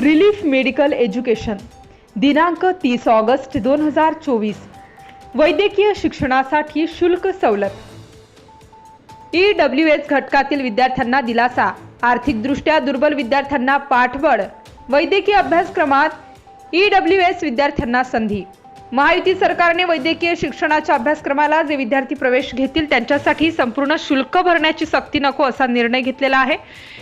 Relief medical education. दिनांक तीस August दोन हजार चोवीस. वैद्यकीय शिक्षणासाठी शुल्क सवलत. ई डब्ल्यू एस घटकातील विद्यार्थ्यांना दिलासा. आर्थिकदृष्ट्या दुर्बल विद्यार्थ्यांना पाठबळ. वैद्यकीय अभ्यासक्रमात ई डब्ल्यू एस विद्यार्थ्यांना संधी. महायुती सरकारने वैद्यकीय शिक्षणाच्या अभ्यासक्रमाला जे विद्यार्थी प्रवेश घेतील त्यांच्यासाठी संपूर्ण शुल्क भरण्याची सक्ती नको असा निर्णय घेतलेला आहे.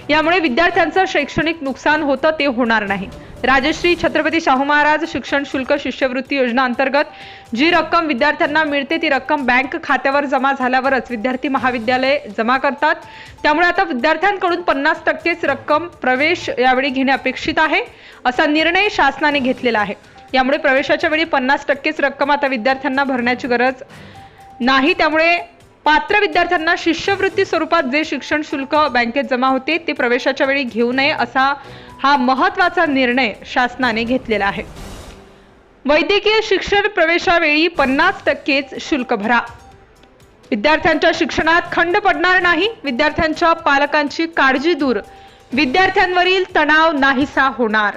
यामुळे विद्यार्थ्यांचं शैक्षणिक नुकसान होतं ते होणार नाही. राजश्री छत्रपती शाहू महाराज शिक्षण शुल्क शिष्यवृत्ती योजना अंतर्गत जी रक्कम विद्यार्थ्यांना मिळते ती रक्कम बँक खात्यावर जमा झाल्यावरच विद्यार्थी महाविद्यालय जमा करतात. त्यामुळे आता विद्यार्थ्यांकडून पन्नास टक्केच रक्कम प्रवेश यावेळी घेणे अपेक्षित आहे असा निर्णय शासनाने घेतलेला आहे. यामुळे प्रवेशाच्या वेळी पन्नास टक्केच रक्कम आता विद्यार्थ्यांना भरण्याची गरज नाही. त्यामुळे पात्र विद्यार्थ्यांना शिष्यवृत्ती स्वरूपात जे शिक्षण शुल्क बँकेत जमा होते ते प्रवेशाच्या वेळी घेऊ नये असा हा महत्त्वाचा निर्णय शासनाने घेतलेला आहे. वैद्यकीय शिक्षण प्रवेशावेळी पन्नास टक्केच शुल्क भरा. विद्यार्थ्यांच्या शिक्षणात खंड पडणार नाही. विद्यार्थ्यांच्या पालकांची काळजी दूर. विद्यार्थ्यांवरील तणाव नाहीसा होणार.